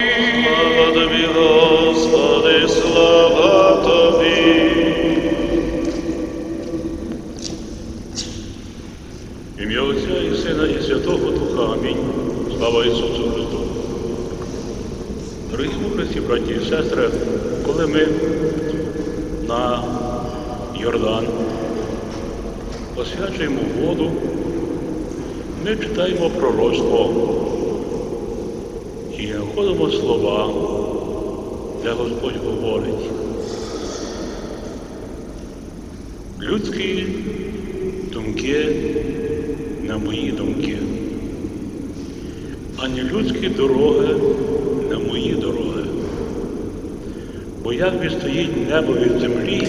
Слава тобі, Господи, слава тобі. Ім'я Отця і Сина і Святого Духа. Амінь. Слава Ісусу Христу. Дорогі у браті і сестри, коли ми на Йордан освячуємо воду, ми читаємо пророцтво знаходимо слова, де Господь говорить. Людські думки на мої думки, ані людські дороги на мої дороги. Бо як відстоїть небо від землі,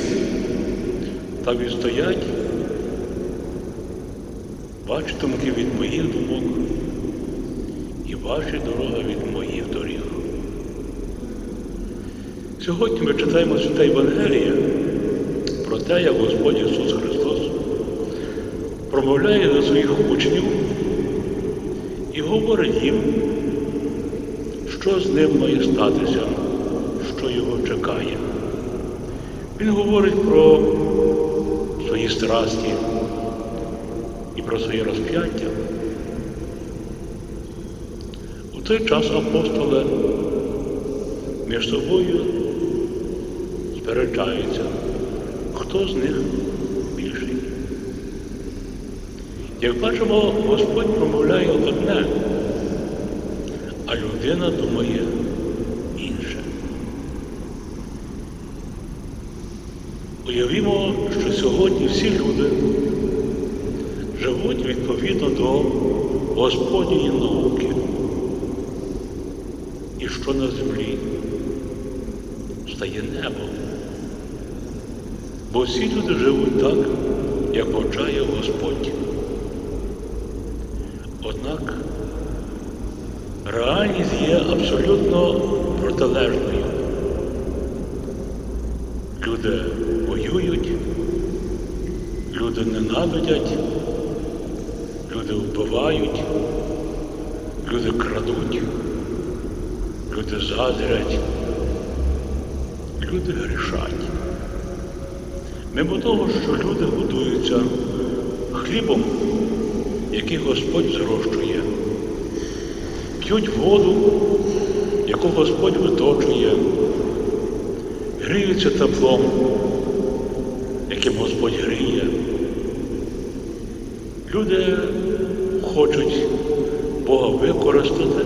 так відстоять ваші думки від моїх думок і ваші дороги від моїх Сьогодні ми читаємо Святе Євангеліє про те, як Господь Ісус Христос промовляє до своїх учнів і говорить їм, що з ним має статися, що його чекає. Він говорить про свої страсті і про своє розп'яття. У той час апостоли між собою сперечаються, хто з них більший. Як бачимо, Господь промовляє одне, а людина думає інше. Уявімо, що сьогодні всі люди живуть відповідно до Господньої науки. І що на землі стає небо. Бо всі люди живуть так, як бажає Господь. Однак реальність є абсолютно протилежною. Люди воюють, люди ненавидять, люди вбивають, люди крадуть, люди заздрять, люди грішать. Мимо того, що люди годуються хлібом, який Господь зрощує, п'ють воду, яку Господь виточує, гріються теплом, яким Господь гріє. Люди хочуть Бога використати,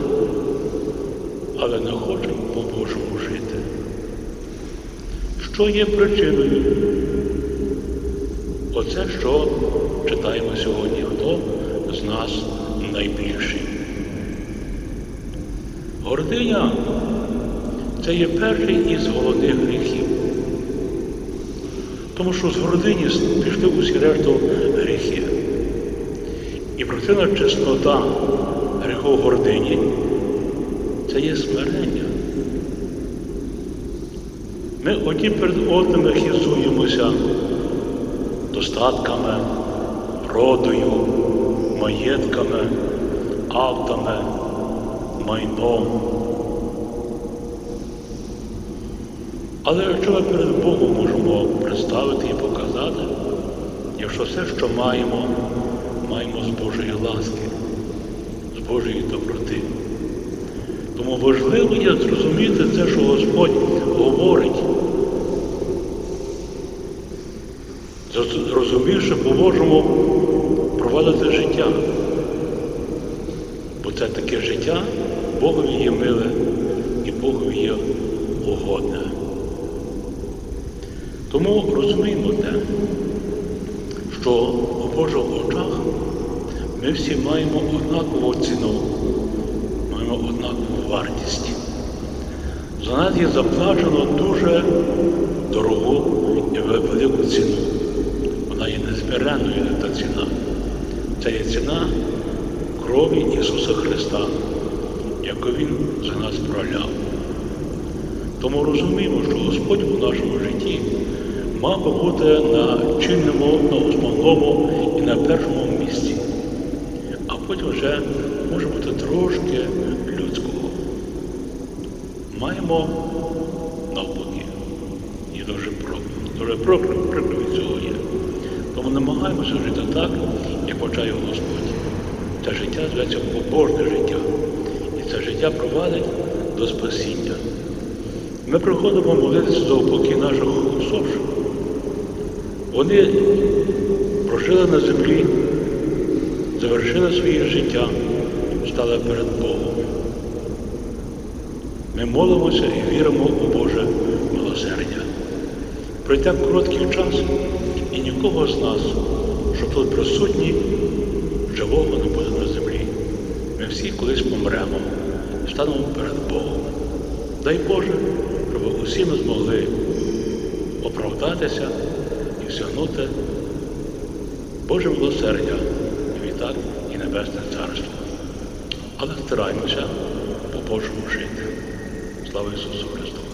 але не хочуть по-божому жити. Що є причиною? Оце, що читаємо сьогодні, хто з нас найбільший. Гординя це є перший із головних гріхів. Тому що з гордині пішли усі решту гріхи. І противна чеснота гріху гордині це є смирення. Ми одні перед одними хізуємося достатками, родою, маєтками, автами, майном. Але якщо ми перед Богом можемо представити і показати, якщо все, що маємо, маємо з Божої ласки, з Божої доброти. Тому важливо є зрозуміти те, що Господь говорить, зрозумівши, поможемо проводити життя. Бо це таке життя Богові є миле і Богові є угодне. Тому розуміємо те, що у Божих очах ми всі маємо однакову ціну, маємо однакову вартість. За нас є заплачено дуже дорогу і велику ціну. Вона є незбіренною та ціна. Це є ціна крові Ісуса Христа, яку Він за нас проляв. Тому розуміємо, що Господь у нашому житті мав би бути на чинному, на основному і на першому місці. А потім вже може бути трошки людського. маємо навпаки. І дуже про, дуже прикро від цього є. Тому намагаємося жити так, як бажає Господь. Це життя зветься побожне життя. І це життя провадить до спасіння. Ми приходимо молитися за упокій наших усопших. Вони прожили на землі, завершили своє життя, стали перед Богом. Ми молимося і віримо у Боже милосердя. Пройде короткий час, і нікого з нас, що тут присутні, живого не буде на землі. Ми всі колись помремо станемо перед Богом. Дай Боже, щоб усі ми змогли оправдатися і всягнути Боже милосердя і відтак і Небесне Царство. Але стараємося по Божому жити. Слава Ісусу Христу!